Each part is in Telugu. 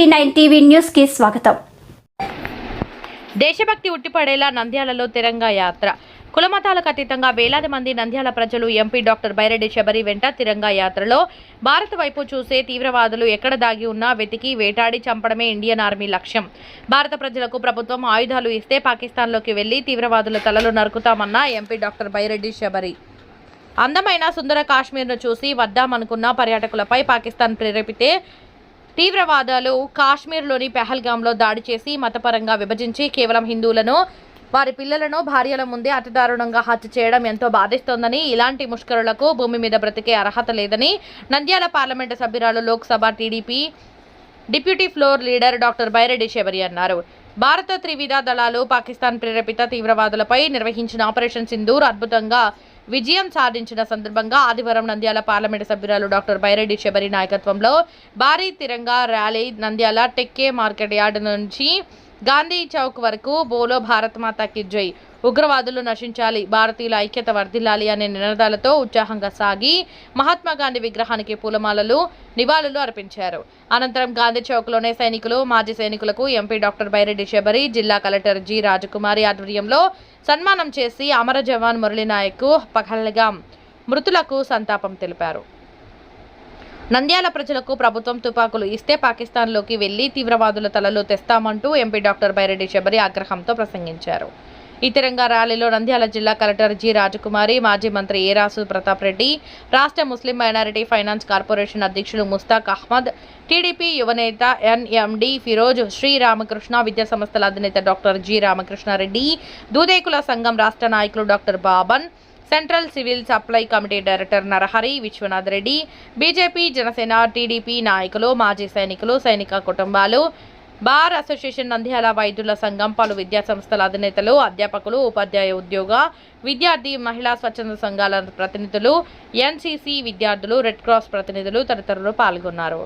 సిక్స్టీ నైన్ టీవీ న్యూస్కి స్వాగతం. దేశభక్తి ఉట్టిపడేలా నంద్యాలలో తిరంగా యాత్ర. కులమతాలకు అతీతంగా వేలాది మంది నంద్యాల ప్రజలు ఎంపీ డాక్టర్ బైరెడ్డి శబరి వెంట తిరంగా యాత్రలో భారత్ వైపు చూసే తీవ్రవాదులు ఎక్కడ దాగి ఉన్నా వెతికి వేటాడి చంపడమే ఇండియన్ ఆర్మీ లక్ష్యం. భారత ప్రజలకు ప్రభుత్వం ఆయుధాలు ఇస్తే పాకిస్తాన్లోకి వెళ్ళి తీవ్రవాదుల తలలు నరుకుతామన్న ఎంపీ డాక్టర్ బైరెడ్డి శబరి. అందమైన సుందర కాశ్మీర్ను చూసి వద్దామనుకున్న పర్యాటకులపై పాకిస్తాన్ ప్రేరేపితే తీవ్రవాదాలు కాశ్మీర్లోని పెహల్గాంలో దాడి చేసి మతపరంగా విభజించి కేవలం హిందువులను వారి పిల్లలను భార్యల ముందే అతిదారుణంగా హత్య చేయడం ఎంతో బాధిస్తోందని ఇలాంటి ముష్కరులకు భూమి మీద బ్రతికే అర్హత లేదని నంద్యాల పార్లమెంటు సభ్యురాలు Lok Sabha TDP deputy floor leader doctor Byreddy Shabari అన్నారు. భారత త్రివిధ దళాలు పాకిస్తాన్ ప్రేరేపిత తీవ్రవాదులపై నిర్వహించిన ఆపరేషన్ సింధూర్ అద్భుతంగా విజయం సాధించిన సందర్భంగా ఆదివారం నంద్యాల పార్లమెంటు సభ్యురాలు డాక్టర్ బైరెడ్డి శబరి నాయకత్వంలో భారీ Tiranga rally Nandyal Tekke market yard నుంచి గాంధీ చౌక్ వరకు బోలో భారత్ మాతాకి జై. ఉగ్రవాదులు నశించాలి భారతీయుల ఐక్యత వర్ధిల్లాలి అనే నినాదాలతో ఉత్సాహంగా సాగి మహాత్మా గాంధీ విగ్రహానికి పూలమాలలు నివాళులు అర్పించారు. అనంతరం గాంధీ చౌక్లోనే సైనికులు మాజీ సైనికులకు ఎంపీ డాక్టర్ బైరెడ్డి శబరి జిల్లా కలెక్టర్ జి రాజకుమారి ఆధ్వర్యంలో సన్మానం చేసి అమర జవాన్ మురళీనాయక్ పహల్గాం మృతులకు సంతాపం తెలిపారు. నంద్యాల ప్రజలకు ప్రభుత్వం తుపాకులు ఇస్తే పాకిస్తాన్లోకి వెళ్ళి తీవ్రవాదుల తలలు తెస్తామంటూ ఎంపీ డాక్టర్ బైరెడ్డి శబరి ఆగ్రహంతో ప్రసంగించారు. ఈ తిరంగా ర్యాలీలో నంద్యాల జిల్లా కలెక్టర్ జి రాజకుమారి మాజీ మంత్రి ఏరాసు ప్రతాప్ రెడ్డి రాష్ట్ర ముస్లిం మైనారిటీ ఫైనాన్స్ కార్పొరేషన్ అధ్యక్షులు ముస్తాక్ అహ్మద్ టీడీపీ యువనేత ఎన్ఎండి ఫిరోజ్ శ్రీరామకృష్ణ విద్యా సంస్థల అధినేత డాక్టర్ జి రామకృష్ణారెడ్డి దూదేకుల సంఘం రాష్ట్ర నాయకులు doctor Baban central civil supply committee director Narahari Vishwanath Reddy BJP Janasena TDP నాయకులు మాజీ సైనికులు సైనిక కుటుంబాలు బార్ అసోసియేషన్ నంద్యాల వైద్యుల సంఘం పలు విద్యా సంస్థల అధినేతలు అధ్యాపకులు ఉపాధ్యాయ ఉద్యోగ విద్యార్థి మహిళా స్వచ్ఛంద సంఘాల ప్రతినిధులు ఎన్సీసీ విద్యార్థులు రెడ్ క్రాస్ ప్రతినిధులు తదితరులు పాల్గొన్నారు.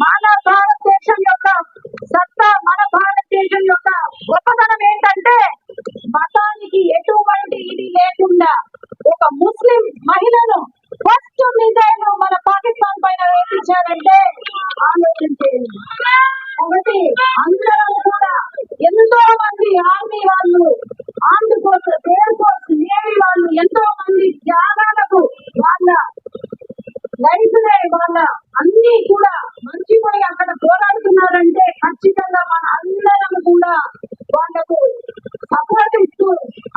మన భారతదేశంలో వచ్చారంటే ఆలోచించేయండి కాబట్టి అందరూ కూడా ఎంతో మంది ఆర్మీ వాళ్ళు army force air force navy వాళ్ళు ఎంతో మంది త్యాగాలకు వాళ్ళ లైఫ్ వాళ్ళ అన్ని కూడా మంచిపోయి అక్కడ పోరాడుతున్నారంటే ఖచ్చితంగా మన అందరం కూడా వాళ్ళకు సపోర్ట్ ఇస్తూ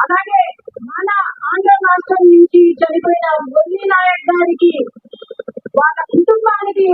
అలాగే మన ఆంధ్ర రాష్ట్రం నుంచి చనిపోయిన బొల్లి నాయక్ గారికి sí,